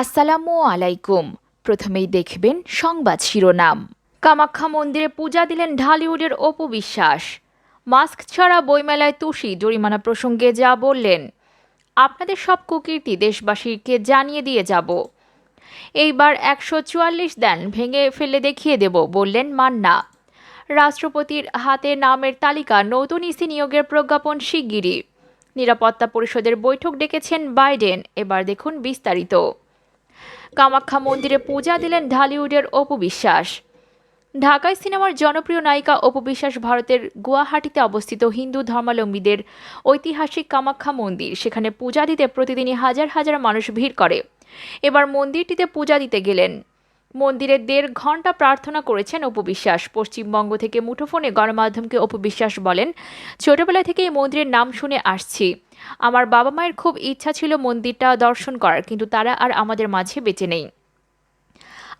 আসসালামু আলাইকুম। প্রথমেই দেখবেন সংবাদ শিরোনাম। কামাখ্যা মন্দিরে পূজা দিলেন ঢালিউডের অপু বিশ্বাস। মাস্ক ছাড়া বইমেলায় তুষি জরিমানা প্রসঙ্গে যা বললেন, আপনাদের সব কুকীর্তি দেশবাসীকে জানিয়ে দিয়ে যাব। এইবার একশো চুয়াল্লিশ দেন ভেঙে ফেলে দেখিয়ে দেব, বললেন মান্না। রাষ্ট্রপতির হাতে নামের তালিকা নতুন ইসি নিয়োগের প্রজ্ঞাপন শিগগিরই। নিরাপত্তা পরিষদের বৈঠক ডেকেছেন বাইডেন। এবার দেখুন বিস্তারিত। কামাখ্যা মন্দিরে পূজা দিলেন ঢালিউডের অপু বিশ্বাস। ঢাকায় সিনেমার জনপ্রিয় নায়িকা অপু বিশ্বাস ভারতের গুয়াহাটিতে অবস্থিত হিন্দু ধর্মাবলম্বীদের ঐতিহাসিক কামাখ্যা মন্দির। সেখানে পূজা দিতে প্রতিদিনই হাজার হাজার মানুষ ভিড় করে। এবার মন্দিরটিতে পূজা দিতে গেলেন মন্দিরে দেড় ঘণ্টা প্রার্থনা করেছেন অপবিশ্বাস। পশ্চিমবঙ্গ থেকে মুঠোফোনে গণমাধ্যমকে অপু বিশ্বাস বলেন, ছোটবেলা থেকে এই মন্দিরের নাম শুনে আসছি। আমার বাবা মায়ের খুব ইচ্ছা ছিল মন্দিরটা দর্শন করার, কিন্তু তারা আর আমাদের মাঝে বেঁচে নেই।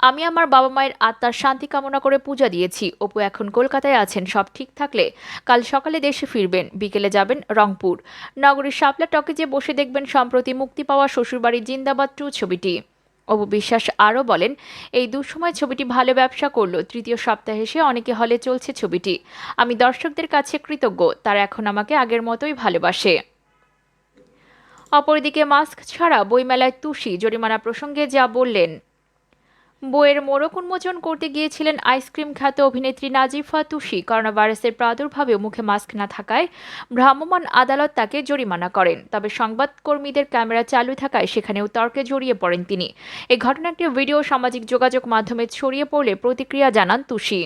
আমি আমার বাবা মায়ের আত্মার শান্তি কামনা করে পূজা দিয়েছি। অপু এখন কলকাতায় আছেন, সব ঠিক থাকলে কাল সকালে দেশে ফিরবেন। বিকেলে যাবেন রংপুর। নগরীর শাপলা টকেজে বসে দেখবেন, সম্প্রতি মুক্তি পাওয়া শ্বশুরবাড়ির জিন্দাবাদ টু ছবিটি। অপু বিশ্বাস আরও বলেন, এই দুঃসময় ছবিটি ভালো ব্যবসা করল। তৃতীয় সপ্তাহে এসে অনেকে হলে চলছে ছবিটি। আমি দর্শকদের কাছে কৃতজ্ঞ। তারা এখন আমাকে আগের মতোই ভালোবাসে। অপরদিকে মাস্ক ছাড়া বইমেলায় তুষি জরিমানা প্রসঙ্গে যা বললেন বইয়ের মোড়ক উন্মোচন করতে গিয়েছিলেন আইসক্রিম খ্যাত অভিনেত্রী নাজিফা তুষি। করোনা ভাইরাসের প্রাদুর্ভাবে মুখে মাস্ক না থাকায় ভ্রাম্যমাণ আদালত তাকে জরিমানা করেন। তবে সংবাদকর্মীদের ক্যামেরা চালু থাকায় সেখানেও তর্কে জড়িয়ে পড়েন তিনি। এই ঘটনাটি ভিডিও সামাজিক যোগাযোগ মাধ্যমে ছড়িয়ে পড়লে প্রতিক্রিয়া জানান তুষি।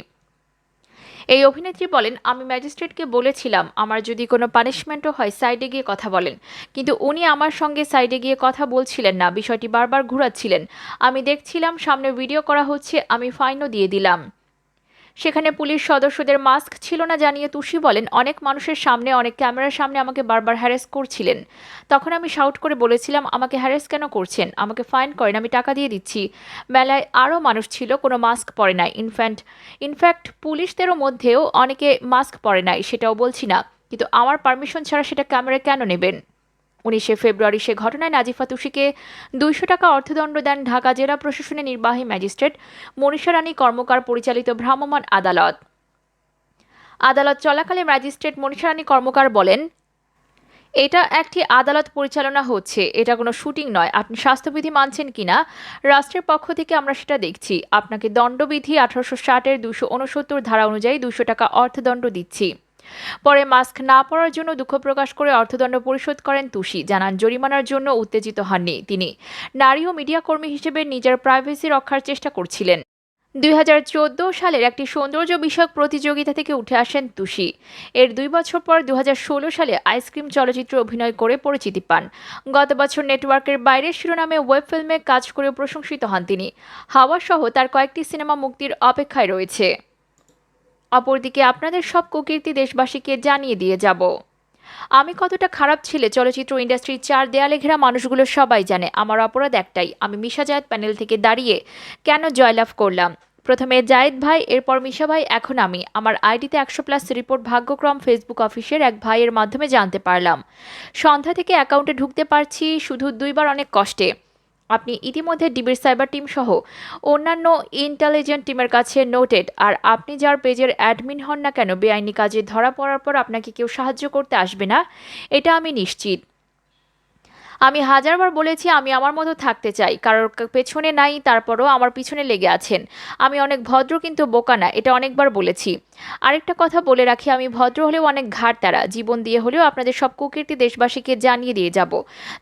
এই অভিনেত্রী বলেন, আমি ম্যাজিস্ট্রেটকে বলেছিলাম, আমার যদি কোনো পানিশমেন্টও হয়, সাইডে গিয়ে কথা বলেন। কিন্তু উনি আমার সঙ্গে সাইডে গিয়ে কথা বলছিলেন না, বিষয়টি বারবার ঘুরাচ্ছিলেন। আমি দেখছিলাম, সামনে ভিডিও করা হচ্ছে, আমি ফাইনও দিয়ে দিলাম। সেখানে পুলিশ সদস্যদের মাস্ক ছিল না জানিয়ে তুষি বলেন, অনেক মানুষের সামনে, অনেক ক্যামেরার সামনে আমাকে বারবার হ্যারেস করছিলেন। তখন আমি শাউট করে বলেছিলাম, আমাকে হ্যারেস কেন করছেন? আমাকে ফাইন করেন, আমি টাকা দিয়ে দিচ্ছি। মেলায় আরও মানুষ ছিল, কোনো মাস্ক পরে নাই। ইনফ্যান্ট ইনফ্যাক্ট পুলিশদেরও মধ্যেও অনেকে মাস্ক পরে নাই, সেটাও বলছি না। কিন্তু আমার পারমিশন ছাড়া সেটা ক্যামেরায় কেন নেবেন? উনিশে ফেব্রুয়ারি সে ঘটনায় নাজিফা তুষিকে দুইশো টাকা অর্থদণ্ড দেন ঢাকা জেলা প্রশাসনের নির্বাহী ম্যাজিস্ট্রেট মনীষা রানী কর্মকার পরিচালিত ভ্রাম্যমাণ আদালত। আদালত চলাকালে ম্যাজিস্ট্রেট মনীষা রানী কর্মকার বলেন, এটা একটি আদালত পরিচালনা হচ্ছে, এটা কোনো শুটিং নয়, আপনি স্বাস্থ্যবিধি মানছেন কিনা রাষ্ট্রের পক্ষ থেকে আমরা সেটা দেখছি। আপনাকে দণ্ডবিধি আঠারোশো ষাটের দুশো ধারা অনুযায়ী দুশো টাকা অর্থদণ্ড দিচ্ছি। পরে মাস্ক না পরার জন্য দুঃখ প্রকাশ করে অর্থদণ্ড পরিশোধ করেন তুষি। জানান, জরিমানার জন্য উত্তেজিত হননি তিনি। নারী ও মিডিয়া কর্মী হিসেবে নিজের প্রাইভেসি রক্ষার চেষ্টা করছিলেন। দুই হাজার চোদ্দ সালের একটি সৌন্দর্য বিষয়ক প্রতিযোগিতা থেকে উঠে আসেন তুষি। এর দুই বছর পর দু হাজার ষোলো সালে আইসক্রিম চলচ্চিত্রে অভিনয় করে পরিচিতি পান। গত বছর নেটওয়ার্কের বাইরের শিরোনামে ওয়েব ফিল্মে কাজ করে প্রশংসিত হন তিনি। হাওয়া সহ তার কয়েকটি সিনেমা মুক্তির অপেক্ষায় রয়েছে। অপরদিকে আপনাদের সব কুকীর্তি দেশবাসীকে জানিয়ে দিয়ে যাব। আমি কতটা খারাপ ছিলে, চলচ্চিত্র ইন্ডাস্ট্রির চার দেয়ালে ঘেরা মানুষগুলো সবাই জানে, আমার অপরাধ একটাই, আমি মিশা জায়েদ প্যানেল থেকে দাঁড়িয়ে কেন জয়লাভ করলাম? প্রথমে জায়েদ ভাই, এরপর মিশা ভাই, এখন আমি। আমার আইডিতে একশো প্লাস রিপোর্ট ভাগ্যক্রম ফেসবুক অফিসের এক ভাইয়ের মাধ্যমে জানতে পারলাম। সন্ধ্যা থেকে অ্যাকাউন্টে ঢুকতে পারছি, শুধু দুইবার অনেক কষ্টে। আপনি ইতিমধ্যে ডিবির সাইবার টিম সহ অন্যান্য ইন্টেলিজেন্ট টিমের কাছে নোটেড, আর আপনি যার পেজের অ্যাডমিন হন না কেন, বেআইনি কাজে ধরা পড়ার পর আপনাকে কেউ সাহায্য করতে আসবে না? এটা আমি নিশ্চিত। আমি হাজারবার বলেছি আমি আমার মতো থাকতে চাই। কারোর পেছনে নাই, তারপরও আমার পিছনে লেগে আছেন। আমি অনেক ভদ্র কিন্তু বোকা না, এটা অনেকবার বলেছি। আরেকটা কথা বলে রাখি, আমি ভদ্র হলেও অনেক ঘাট তারা জীবন দিয়ে হলেও আপনাদের সব কুকীর্তি দেশবাসীকে জানিয়ে দিয়ে যাব।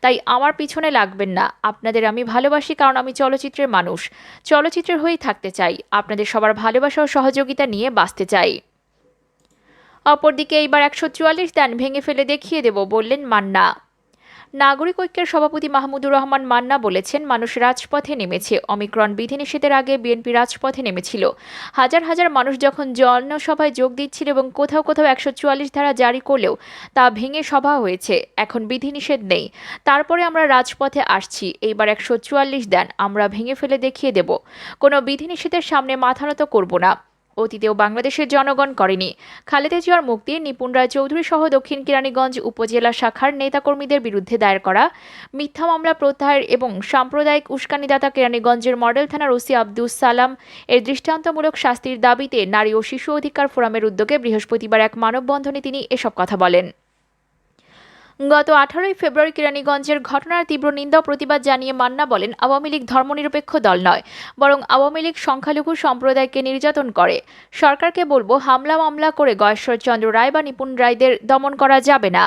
তাই আমার পিছনে লাগবেন না, আপনাদের আমি ভালোবাসি কারণ আমি চলচ্চিত্রের মানুষ। চলচ্চিত্রের হয়েই থাকতে চাই, আপনাদের সবার ভালোবাসা ও সহযোগিতা নিয়ে বাঁচতে চাই। অপরদিকে এইবার একশো চুয়াল্লিশ দান ভেঙে ফেলে দেখিয়ে দেব, বললেন মান্না। নাগরিক ঐক্যের সভাপতি মাহমুদুর রহমান মান্না বলেছেন, মানুষ রাজপথে নেমেছে। অমিক্রণ বিধিনিষেধের আগে বিএনপি রাজপথে নেমেছিল। হাজার হাজার মানুষ যখন জনসভায় যোগ দিচ্ছিল এবং কোথাও কোথাও একশো চুয়াল্লিশ ধারা জারি করলেও তা ভেঙে সভা হয়েছে, এখন বিধিনিষেধ নেই। তারপরে আমরা রাজপথে আসছি, এইবার একশো চুয়াল্লিশ দেন, আমরা ভেঙে ফেলে দেখিয়ে দেব। কোনো বিধিনিষেধের সামনে মাথা নত করব না। অতীতেও বাংলাদেশের জনগণ করেনি। খালেদা জিয়ার মুক্তি, নিপুণ রায় চৌধুরী সহ দক্ষিণ কেরানীগঞ্জ উপজেলা শাখার নেতাকর্মীদের বিরুদ্ধে দায়ের করা, মিথ্যা মামলা প্রত্যাহার এবং সাম্প্রদায়িক উস্কানিদাতা কেরানীগঞ্জের মডেল থানার ওসি আব্দুস সালাম এর দৃষ্টান্তমূলক শাস্তির দাবিতে নারী ও শিশু অধিকার ফোরামের উদ্যোগে বৃহস্পতিবার এক মানববন্ধনে তিনি এসব কথা বলেন। গত আঠারোই ফেব্রুয়ারি কেরানীগঞ্জের ঘটনার তীব্র নিন্দা প্রতিবাদ জানিয়ে মান্না বলেন, আওয়ামী লীগ ধর্মনিরপেক্ষ দল নয়, বরং আওয়ামী লীগ সংখ্যালঘু সম্প্রদায়কে নির্যাতন করে। সরকারকে বলব, হামলা মামলা করে গয়েশ্বরচন্দ্র রায় বা নিপুণ রায়দের দমন করা যাবে না।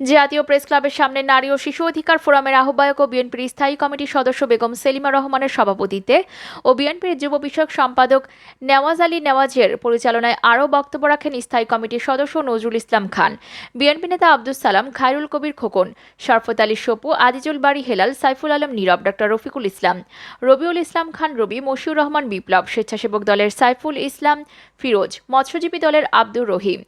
জাতীয় প্রেস ক্লাবের সামনে নারী ও শিশু অধিকার ফোরামের আহ্বায়ক ও বিএনপির স্থায়ী কমিটির সদস্য বেগম সেলিমা রহমানের সভাপতিত্বে ও বিএনপির যুব বিষয়ক সম্পাদক নেওয়াজ আলী নেওয়াজের পরিচালনায় আরও বক্তব্য রাখেন স্থায়ী কমিটির সদস্য নজরুল ইসলাম খান। বিএনপি নেতা আব্দুস সালাম, খায়রুল কবির খোকন শরফত আলী সপু, আজিজুল বাড়ি হেলাল, সাইফুল আলম নীরব ডক্টর রফিকুল ইসলাম, রবিউল ইসলাম খান রবি, মশিউর রহমান বিপ্লব, স্বেচ্ছাসেবক দলের সাইফুল ইসলাম ফিরোজ, মৎস্যজীবী দলের আব্দুর রহিম।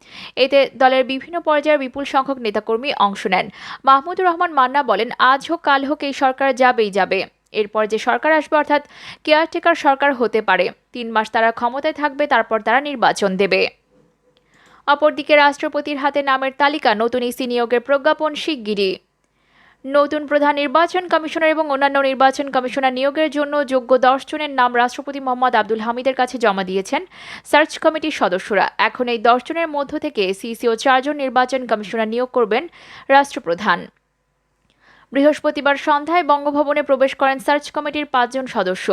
এতে দলের বিভিন্ন পর্যায়ের বিপুল সংখ্যক নেতাকর্মী অংশ নেন। মাহমুদুর রহমান মান্না বলেন, আজ হোক, কাল হোক, এই সরকার যাবেই যাবে। এরপর যে সরকার আসবে, অর্থাৎ কেয়ারটেকার সরকার হতে পারে। তিন মাস তারা ক্ষমতায় থাকবে, তারপর তারা নির্বাচন দেবে। অপরদিকে রাষ্ট্রপতির হাতে নামের তালিকা, নতুন ইসি নিয়োগের প্রজ্ঞাপন শিগগিরই। নতুন প্রধান নির্বাচন কমিশনার এবং অন্যান্য নির্বাচন কমিশনার নিয়োগের জন্য যোগ্য দশ জনের নাম রাষ্ট্রপতি মোহাম্মদ আব্দুল হামিদের কাছে জমা দিয়েছেন সার্চ কমিটির সদস্যরা। এখন এই দশজনের মধ্য থেকে সিসিও চারজন নির্বাচন কমিশনার নিয়োগ করবেন রাষ্ট্রপ্রধান। বৃহস্পতিবার সন্ধ্যায় বঙ্গভবনে প্রবেশ করেন সার্চ কমিটির পাঁচজন সদস্য।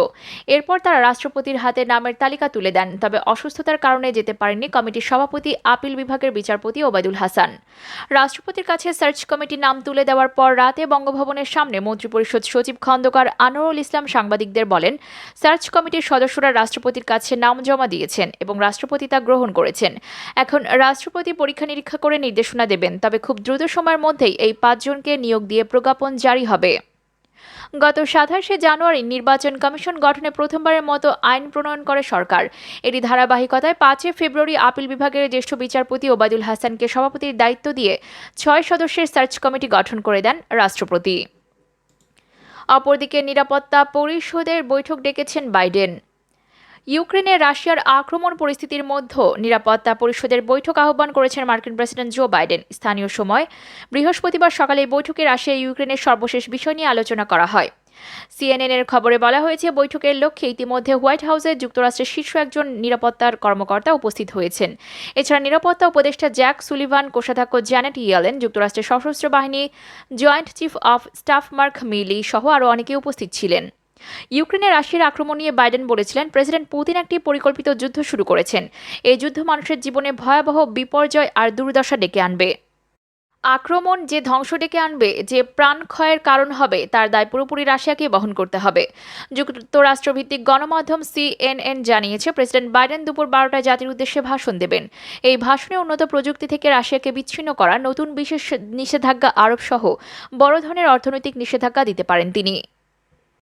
এরপর তারা রাষ্ট্রপতির হাতে নামের তালিকা তুলে দেন, তবে অসুস্থতার কারণে যেতে পারেননি কমিটির সভাপতি, আপিল বিভাগের বিচারপতি ওবায়দুল হাসান। রাষ্ট্রপতির কাছে সার্চ কমিটির নাম তুলে দেওয়ার পর রাতে বঙ্গভবনের সামনে মন্ত্রিপরিষদ সচিব খন্দকার আনোয়ারুল ইসলাম সাংবাদিকদের বলেন, সার্চ কমিটির সদস্যরা রাষ্ট্রপতির কাছে নাম জমা দিয়েছেন এবং রাষ্ট্রপতি তা গ্রহণ করেছেন। এখন রাষ্ট্রপতি পরীক্ষা নিরীক্ষা করে নির্দেশনা দেবেন, তবে খুব দ্রুত সময়ের মধ্যেই এই পাঁচজনকে নিয়োগ দিয়ে প্রজ্ঞাপন জারি হবে। গত সাতাশে জানুয়ারি নির্বাচন কমিশন গঠনে প্রথমবারের মতো আইন প্রণয়ন করে সরকার। এরই ধারাবাহিকতায় পাঁচই ফেব্রুয়ারি আপিল বিভাগের জ্যেষ্ঠ বিচারপতি ওবায়দুল হাসানকে সভাপতির দায়িত্ব দিয়ে ছয় সদস্যের সার্চ কমিটি গঠন করে দেন রাষ্ট্রপতি। অপরদিকে নিরাপত্তা পরিষদের বৈঠক ডেকেছেন বাইডেন। ইউক্রেনে রাশিয়ার আক্রমণ পরিস্থিতির মধ্যে নিরাপত্তা পরিষদের বৈঠক আহ্বান করেছেন মার্কিন প্রেসিডেন্ট জো বাইডেন। স্থানীয় সময় বৃহস্পতিবার সকালে বৈঠকে রাশিয়া ইউক্রেনের সর্বশেষ বিষয় নিয়ে আলোচনা করা হয়। সিএনএনের খবরে বলা হয়েছে, বৈঠকের লক্ষ্যে ইতিমধ্যে হোয়াইট হাউসে যুক্তরাষ্ট্রের শীর্ষ একজন নিরাপত্তার কর্মকর্তা উপস্থিত হয়েছেন। এছাড়া নিরাপত্তা উপদেষ্টা জ্যাক সুলিভান, কোষাধ্যক্ষ জ্যানেট ইয়েলেন, যুক্তরাষ্ট্রের সশস্ত্র বাহিনী joint chief of staff Mark Milley সহ আরও অনেকে উপস্থিত ছিলেন। ইউক্রেনে রাশিয়ার আক্রমণ নিয়ে বাইডেন বলেছিলেন, প্রেসিডেন্ট পুতিন একটি পরিকল্পিত যুদ্ধ শুরু করেছেন। এই যুদ্ধ মানুষের জীবনে ভয়াবহ বিপর্যয় আর দুর্দশা ডেকে আনবে। আক্রমণ যে ধ্বংস ডেকে আনবে, যে প্রাণ ক্ষয়ের কারণ হবে, তার দায় পুরোপুরি রাশিয়াকে বহন করতে হবে। যুক্তরাষ্ট্রভিত্তিক গণমাধ্যম সিএনএন জানিয়েছে, প্রেসিডেন্ট বাইডেন দুপুর বারোটায় জাতির উদ্দেশ্যে ভাষণ দেবেন। এই ভাষণে উন্নত প্রযুক্তি থেকে রাশিয়াকে বিচ্ছিন্ন করা, নতুন বিশেষ নিষেধাজ্ঞা আরোপ সহ বড় ধরনের অর্থনৈতিক নিষেধাজ্ঞা দিতে পারেন তিনি।